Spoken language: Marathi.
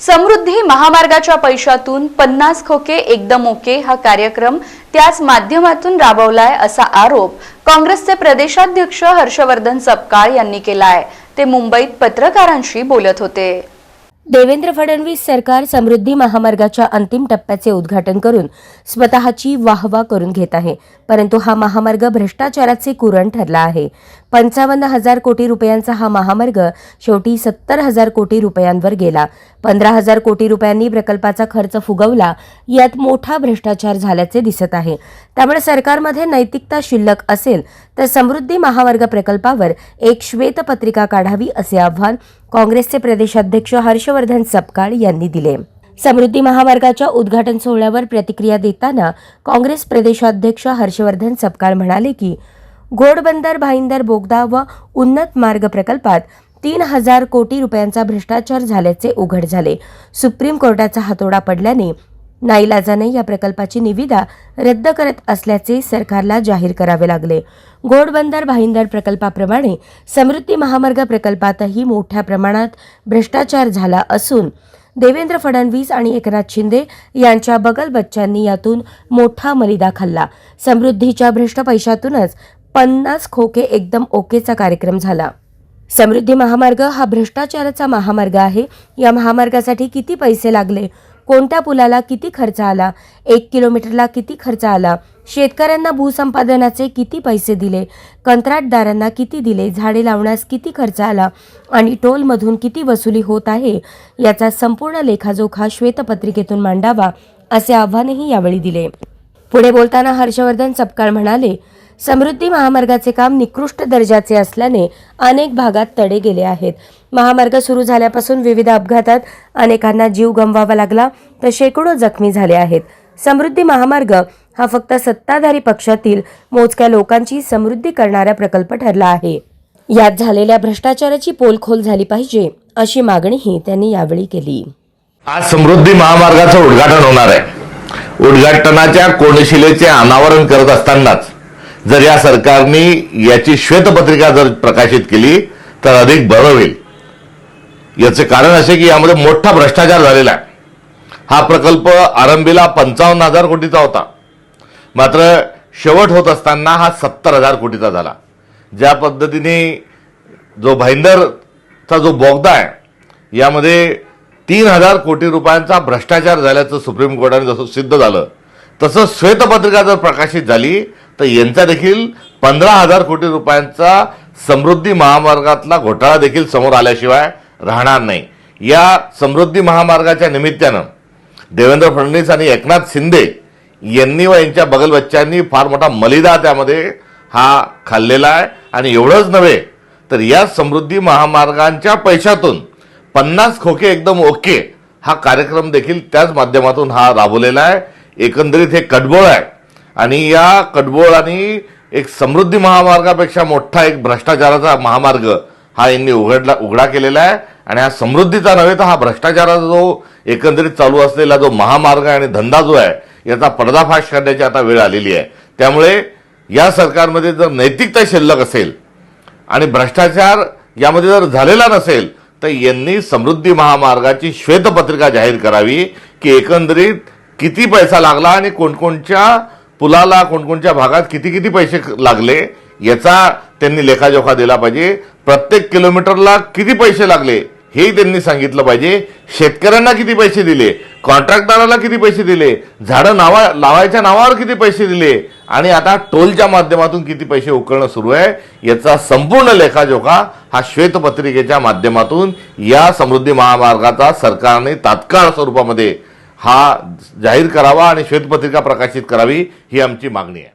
समृद्धी महामार्गाच्या पैशातून पन्नास खोके एकदम ओके हा कार्यक्रम त्याच माध्यमातून राबवलाय असा आरोप काँग्रेसचे प्रदेशाध्यक्ष हर्षवर्धन सपकाळ यांनी केलाय. ते मुंबईत पत्रकारांशी बोलत होते. देवेंद्र फडणवीस सरकार समृद्धी महामार्गाच्या अंतिम टप्प्याचे उद्घाटन करून स्वतःची वाहवा करून घेत आहे. परंतु हा महामार्ग भ्रष्टाचाराचे कुरण ठरला आहे. पंचावन्न हजार कोटी रुपयांचा हा महामार्ग शेवटी सत्तर हजार कोटी रुपयांवर गेला. पंधरा हजार कोटी रुपयांनी प्रकल्पाचा खर्च फुगवला यात मोठा भ्रष्टाचार झाल्याचे दिसत आहे. त्यामुळे सरकारमध्ये नैतिकता शिल्लक असेल तर समृद्धी महामार्ग प्रकल्पावर एक श्वेतपत्रिका काढावी असे आव्हान काँग्रेसचे प्रदेशाध्यक्ष हर्षवर्धन सपकाळ यांनी दिले. समृद्धी महामार्गाच्या उद्घाटन सोहळ्यावर प्रतिक्रिया देताना काँग्रेस प्रदेशाध्यक्ष हर्षवर्धन सपकाळ म्हणाले की घोडबंदर भाईंदर बोगदा व उन्नत मार्ग प्रकल्पात तीन हजार कोटी रुपयांचा भ्रष्टाचार झाल्याचे उघड झाले. सुप्रीम कोर्टाचा हातोडा पडल्याने नाईलाजाने या प्रकल्पाची निविदा रद्द करत असल्याचे सरकारला जाहीर करावे लागले. घोडबंदर भाईंदर प्रकल्पाप्रमाणे समृद्धी महामार्ग प्रकल्पातही मोठ्या प्रमाणात भ्रष्टाचार झाला असून देवेंद्र फडणवीस आणि एकनाथ शिंदे यांच्या बगल बच्चांनी यातून मोठा मलिदा खाल्ला. समृद्धीच्या भ्रष्ट पैशातूनच पन्नास खोके एकदम ओकेचा कार्यक्रम झाला. समृद्धी महामार्ग हा भ्रष्टाचाराचा महामार्ग आहे. या महामार्गासाठी किती पैसे लागले? कोणत्या पुलाला किती खर्च आला? एक किलोमीटरला किती खर्च आला? शेतकऱ्यांना भूसंपादनाचे किती पैसे दिले? कंत्राटदारांना किती दिले? झाडे लावण्यास किती खर्च आला? आणि टोलमधून किती वसुली होत आहे? याचा संपूर्ण लेखाजोखा श्वेतपत्रिकेतून मांडावा असे आव्हानही यावेळी दिले. पुढे बोलताना हर्षवर्धन सपकाळ म्हणाले समृद्धी महामार्गाचे काम निकृष्ट दर्जाचे असल्याने अनेक भागात तडे गेले आहेत. महामार्ग सुरू झाल्यापासून विविध अपघातात अनेकांना जीव गमवावा लागला तर शेकडो जखमी झाले आहेत. समृद्धी महामार्ग हा फक्त सत्ताधारी पक्षातील मोजक्या लोकांची समृद्धी करणारा प्रकल्प ठरला आहे. यात झालेल्या भ्रष्टाचाराची पोलखोल झाली पाहिजे अशी मागणीही त्यांनी यावेळी केली. आज समृद्धी महामार्गाचं उद्घाटन होणार आहे. उद्घाटनाच्या कोनशिलेचे अनावरण करत असतानाच जर या सरकारने याची श्वेतपत्रिका जर प्रकाशित केली तर अधिक बरं होईल. याचे कारण असे की यामध्ये मोठा भ्रष्टाचार झालेला आहे. हा प्रकल्प आरंभीला पंचावन्न हजार कोटीचा होता. मात्र शेवट होत असताना हा सत्तर हजार कोटीचा झाला. ज्या पद्धतीने जो भाईंदरचा जो बोगदा आहे यामध्ये तीन हजार कोटी रुपयांचा भ्रष्टाचार झाल्याचं सुप्रीम कोर्टाने जसं सिद्ध झालं तसं श्वेतपत्रिका जर प्रकाशित झाली तर यांचा देखील पंधरा हजार कोटी रुपयांचा समृद्धी महामार्गातला घोटाळा देखील समोर आल्याशिवाय राहणार नाही. या समृद्धी महामार्गाच्या निमित्तानं देवेंद्र फडणवीस आणि एकनाथ शिंदे यांनी व यांच्या बगलबच्च्यांनी फार मोठा मलिदा त्यामध्ये हा खाल्लेला आहे. आणि एवढंच नव्हे तर या समृद्धी महामार्गांच्या पैशातून पन्नास खोके एकदम ओके हा कार्यक्रम देखील त्याच माध्यमातून हा राबवलेला आहे. एकंदरीत हे कडबोळ आहे. आणि या कडबोळ आणि एक समृद्धी महामार्गापेक्षा मोठा एक भ्रष्टाचाराचा महामार्ग हा यांनी उघडला उघडा केलेला आहे. आणि हा समृद्धीचा नव्हे तर हा भ्रष्टाचाराचा जो एकंदरीत चालू असलेला जो महामार्ग आणि धंदा जो आहे याचा पर्दाफाश करण्याची आता वेळ आलेली आहे. त्यामुळे या सरकारमध्ये जर नैतिकता शिल्लक असेल आणि भ्रष्टाचार यामध्ये जर झालेला नसेल तर यांनी समृद्धी महामार्गाची श्वेतपत्रिका जाहीर करावी की एकंदरीत किती पैसा लागला आणि कोणकोणत्या पुलाला कोणकोणत्या भागात किती किती पैसे लागले याचा त्यांनी लेखाजोखा दिला पाहिजे. प्रत्येक किलोमीटरला किती पैसे लागले हेही त्यांनी सांगितलं पाहिजे. शेतकऱ्यांना किती पैसे दिले कॉन्ट्रॅक्टदाराला किती पैसे दिले झाडं नावा लावायच्या नावावर किती पैसे दिले आणि आता टोलच्या माध्यमातून किती पैसे उकळणं सुरू आहे याचा संपूर्ण लेखाजोखा हा श्वेतपत्रिकेच्या माध्यमातून या समृद्धी महामार्गाचा सरकारने तात्काळ स्वरूपामध्ये हा जाहीर करावा आणि श्वेतपत्रिका प्रकाशित करावी ही आमची मागणी आहे.